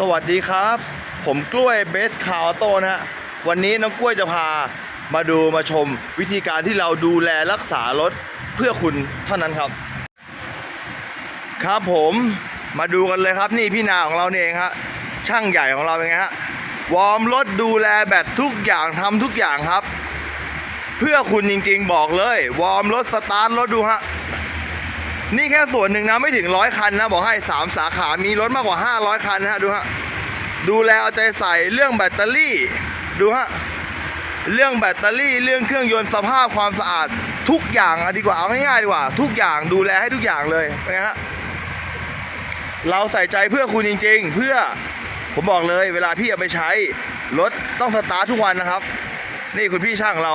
สวัสดีครับ ผมกล้วยเบสคาวโต้นะฮะวันนี้น้องกล้วยจะพามาดูมาชมวิธีการที่เราดูแลรักษารถเพื่อคุณเท่านั้นครับ ครับผมมาดูกันเลยครับนี่พี่นาของเราเองฮะช่างใหญ่ของเราเป็นไงฮะวอร์มรถดูแลแบตทุกอย่างทำทุกอย่างครับ เพื่อคุณจริงๆบอกเลย วอร์มรถสตาร์ทรถดูฮะ นี่แค่ส่วนหนึ่งนะไม่ถึงร้อยคันนะ บอกให้สามสาขา มีรถมากกว่า500คันนะฮะดูฮะดูแลเอาใจใส่เรื่องแบตเตอรี่ ดูฮะเรื่องแบตเตอรี่เรื่องเครื่องยนต์สภาพความสะอาดทุกอย่างอดีกว่าเอาง่ายๆดีกว่า ทุกอย่างดูแลให้ทุกอย่างเลยนไงฮะเราใส่ใจเพื่อคุณจริง ๆ เพื่อผมบอกเลย เวลาพี่เอาไปใช้รถต้องสตาร์ททุกวันนะครับ นี่คุณพี่ช่างเรา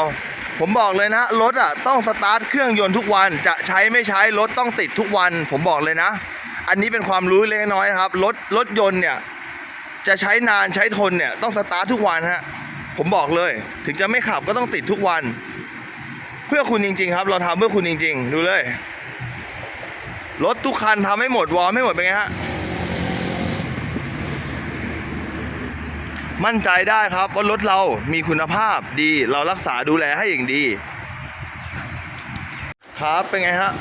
ผมบอกเลยนะรถอะต้องสตาร์ทเครื่องยนต์ทุกวันจะใช้ไม่ใช้รถต้องติดทุกวัน ผมบอกเลยนะ อันนี้เป็นความรู้เล็กน้อยนะครับรถรถยนต์เนี่ยจะใช้นานใช้ทนเนี่ยต้องสตาร์ททุกวันฮะผมบอกเลย ถึงจะไม่ขับก็ต้องติดทุกวัน เพื่อคุณจริง ๆ ครับ เราทำเพื่อคุณจริง ๆ ดูเลยรถทุกคันทำให้หมดวอร์มให้หมดเป็นไงฮะ มั่นใจได้ครับว่ารถเรามีคุณภาพดี เรารักษาดูแลให้อย่างดี ครับเป็นไงฮะ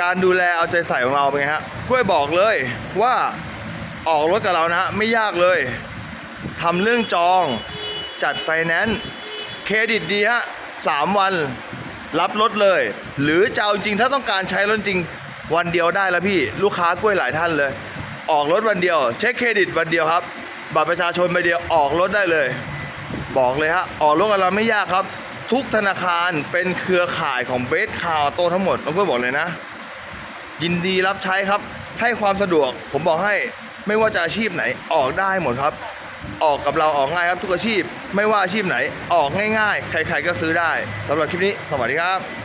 การดูแลเอาใจใส่ของเราเป็นไงฮะกล้วยบอกเลยว่าออกรถกับเรานะฮะไม่ยากเลยทำเรื่องจองจัดไฟแนนซ์เครดิตดีฮะสามวันรับรถเลย หรือจะเอาจริงถ้าต้องการใช้รถจริงวันเดียวได้แล้วพี่ ลูกค้ากล้วยหลายท่านเลย ออกรถวันเดียว เช็คเครดิตวันเดียวครับ บัตรประชาชนใบเดียวออกรถได้เลย บอกเลยฮะออกรถกับเราไม่ยากครับ ทุกธนาคารเป็นเครือข่ายของเบสคาวโตทั้งหมดน้องเพื่อบอกเลยนะ ยินดีรับใช้ครับ ให้ความสะดวกผมบอกให้ไม่ว่าจะอาชีพไหนออกได้หมดครับ ออกกับเราออกง่ายครับทุกอาชีพ ไม่ว่าอาชีพไหนออกง่ายๆ ใครๆก็ซื้อได้สำหรับคลิปนี้ สวัสดีครับ